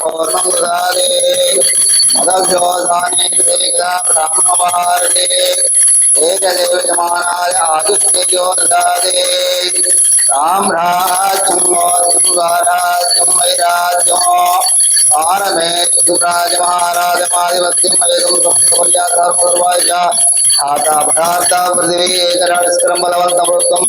पौर्णमुदारे मदभ्योदानेकब्राह्मवार्णे एकदेवजमानाय आदित्ययो ददादे साम्राज्यं वैराज्यम् ധാതാ പടാർത്ഥ പൃഥിവീകരണസ്ക്രം ബലവന്തമൃത്തം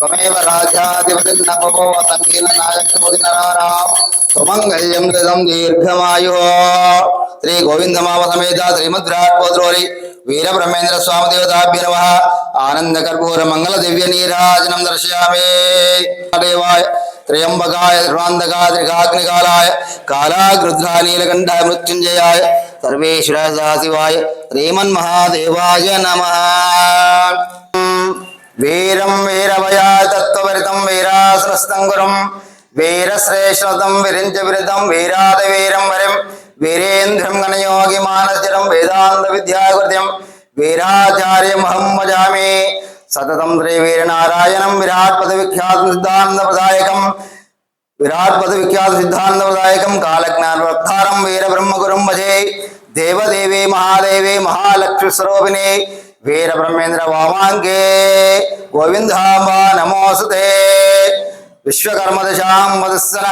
సంపర్యాధర్మర్వాయ ధాతా పదార్థ పృథివీ ఏకరాజస్కరం బలవంతమృతం త్వమేవ రాజాధిపతి నమో సంకీర్ణ నాయకముది నరారాం సుమంగళ్యం దదం దీర్ఘమాయు శ్రీ గోవిందమావ సమేత శ్రీమద్రాట్పోద్రోరి వీర బ్రహ్మేంద్ర స్వామి దేవతాభ్య నమ ఆనంద కర్పూర మంగళ దివ్య నీరాజనం దర్శయామి దేవాయ త్రయంబకాయ రుణాంధకాయ త్రికాగ్నికాలాయ కాలాగృద్రా నీలకంఠాయ మృత్యుంజయాయ సర్వేశ్వర సదాశివాయ శ్రీమన్మహాదేవాయ నమ വീരം വീരവയാൽ തത്വവരുതം വീരാശ്രസ്തം കുറും വീരശ്രേഷ്ഠതം വിരിഞ്ച വിരുദ്ധം വീരാത വീരം വരും വീരേന്ദ്രം ഗണയോഗി മാനചരം വേദാന്ത വിദ്യാകൃത്യം വീരാചാര്യം അഹം വജാമി സതതം ശ്രീ വീരനാരായണം വിരാട് പദവിഖ്യാത സിദ്ധാന്തപ്രദായകം വിരാട് പദവിഖ്യാത സിദ്ധാന്തപ്രദായകം കാലജ്ഞാനവക്താരം വീരബ്രഹ്മഗുരും വജേ ദേവദേവി മഹാദേവി മഹാലക്ഷ്മി സ്വരൂപിണി വീരബ്രഹ്മേന്ദ്ര വാമാങ്കേ గోవిందాంబా మహాలక్ష్మి నమోసుతే విశ్వకర్మదశాం వదస్సన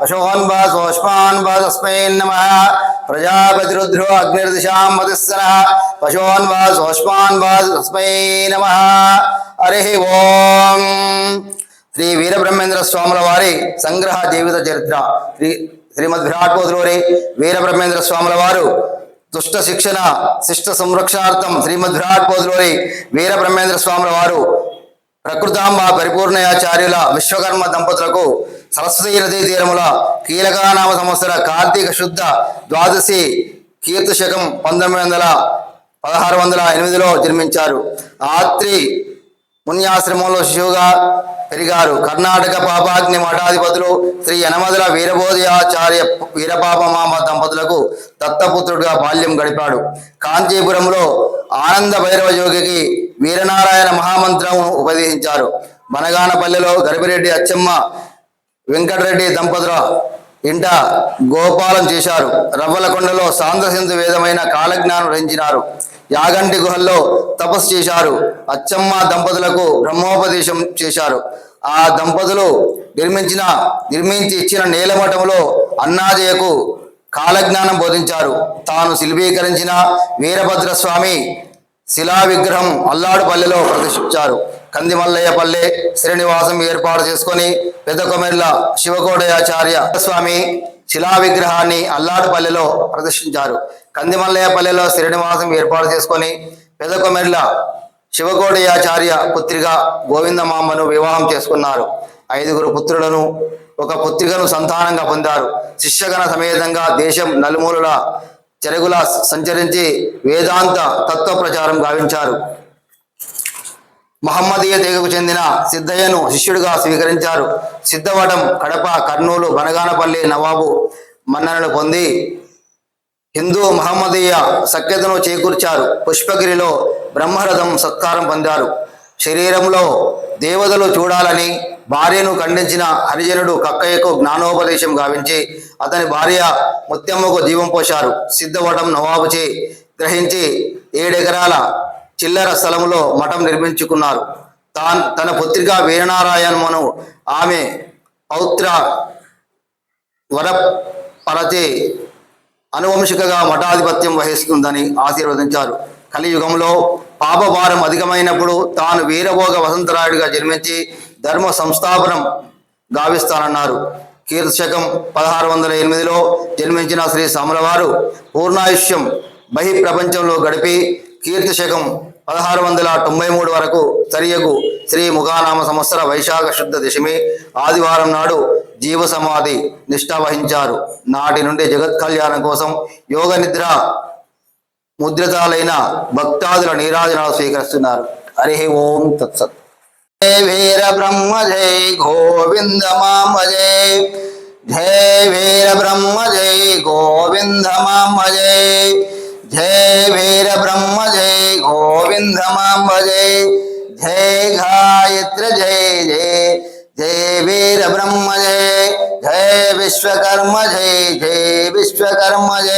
పశోన్వ సోష్మాన్వ తస్మై నమ ప్రజాపతిరుద్రో అగ్నిర్దిశాం వదస్సన పశోన్వ సోష్మాన్వ తస్మై నమ హరి ఓం శ్రీ వీరబ్రహ్మేంద్ర స్వాముల వారి సంగ్రహ జీవిత చరిత్ర శ్రీ శ్రీమద్ విరాట్ కోదులూరి వీరబ్రహ్మేంద్ర స్వాముల వారు దుష్ట శిక్షణ శిష్ట సంరక్షణార్థం శ్రీమద్ విరాట్ కోదులూరి వీరబ్రహ్మేంద్ర స్వాముల వారు ప్రకృతాంబ పరిపూర్ణయాచార్యుల విశ్వకర్మ దంపతులకు సరస్వతీ నదీ తీరముల కీలకానామ సంవత్సర కార్తీక శుద్ధ ద్వాదశి కీర్తి శకం పంతొమ్మిది వందల పదహారు వందల ఎనిమిదిలో జన్మించారు. ఆత్రి పుణ్యాశ్రమంలో శిశువుగా పెరిగారు. కర్ణాటక పాపాగ్ని మఠాధిపతులు శ్రీ యనమదల వీరబోధయాచార్య వీరపాపమామ దంపతులకు దత్తపుత్రుడిగా బాల్యం గడిపాడు. కాంచీపురంలో ఆనంద భైరవ యోగికి వీరనారాయణ మహామంత్రం ఉపదేశించారు. బనగానపల్లెలో గరిపిరెడ్డి అచ్చమ్మ వెంకటరెడ్డి దంపతుల ఇంట గోపాలం చేశారు. రవ్వలకొండలో సాంద్రసింధు వేదమైన కాలజ్ఞానం రచించినారు. యాగంటి గుహల్లో తపస్సు చేశారు. అచ్చమ్మ దంపతులకు బ్రహ్మోపదేశం చేశారు. ఆ దంపతులు నిర్మించిన నిర్మించి ఇచ్చిన నేలమఠంలో అన్నాజయకు కాలజ్ఞానం బోధించారు. తాను శిల్పీకరించిన వీరభద్రస్వామి శిలా విగ్రహం అల్లాడుపల్లెలో ప్రదర్శించారు. కందిమల్లయ్యపల్లె శ్రీనివాసం ఏర్పాటు చేసుకొని పెద్దకొమెర్ల శివకోడయాచార్య స్వామి శిలా విగ్రహాన్ని అల్లాడుపల్లెలో ప్రదర్శించారు. కందిమల్లయ్యపల్లెలో శ్రీనివాసం ఏర్పాటు చేసుకొని పెదకొమెర్ల శివకోడయాచార్య పుత్రిగా గోవిందమామను వివాహం చేసుకున్నారు. ఐదుగురు పుత్రులను ఒక పుత్రికను సంతానంగా పొందారు. శిష్యగణ సమేతంగా దేశం నలుమూలల చెరుగుల సంచరించి వేదాంత తత్వ ప్రచారం గావించారు. మహమ్మదీయ తెగకు చెందిన సిద్ధయ్యను శిష్యుడిగా స్వీకరించారు. సిద్ధవటం కడప కర్నూలు బనగానపల్లి నవాబు మన్ననలు పొంది హిందూ మహమ్మదీయ సఖ్యతను చేకూర్చారు. పుష్పగిరిలో బ్రహ్మరథం సత్కారం పొందారు. శరీరంలో దేవతలు చూడాలని భార్యను ఖండించిన హరిజనుడు కక్కయ్యకు జ్ఞానోపదేశం గావించి అతని భార్య ముత్యమ్మకు జీవం పోశారు. సిద్ధవటం నవాబుచే గ్రహించి ఏడెకరాల చిల్లర స్థలంలో మఠం నిర్మించుకున్నారు. తాన్ తన పుత్రిక వీరనారాయణమును ఆమె పౌత్ర వరపరచి అనువంశికగా మఠాధిపత్యం వహిస్తుందని ఆశీర్వదించారు. కలియుగంలో పాపభారం అధికమైనప్పుడు తాను వీరభోగ వసంతరాయుడిగా జన్మించి ధర్మ సంస్థాపనం గావిస్తానన్నారు. కీర్తిశకం పదహారు వందల ఎనిమిదిలో జన్మించిన శ్రీ సమలవారు పూర్ణాయుష్యం బహి ప్రపంచంలో గడిపి కీర్తిశకం పదహారు వందల తొంభై మూడు వరకు సరియగు శ్రీ ముఖానామ సంవత్సర వైశాఖ శుద్ధ దశమి ఆదివారం నాడు జీవ సమాధి నిష్ఠ వహించారు. నాటి నుండి జగత్ కళ్యాణం కోసం యోగ నిద్ర ముద్రితాలైన భక్తాదుల నీరాజనాలు స్వీకరిస్తున్నారు. హరి ఓం తత్సత్. వీర బ్రహ్మ జై గోవింద మామ జయ జయ వీర బ్రహ్మ జై గోవింద మామ జయ జయ వీర బ్రహ్మ జై గోవింద మామ జై. జయ గాయత్ర జయ జయ జయ వీర బ్రహ్మ జయ జయ విశ్వకర్మ జయ జయ విశ్వకర్మ జయ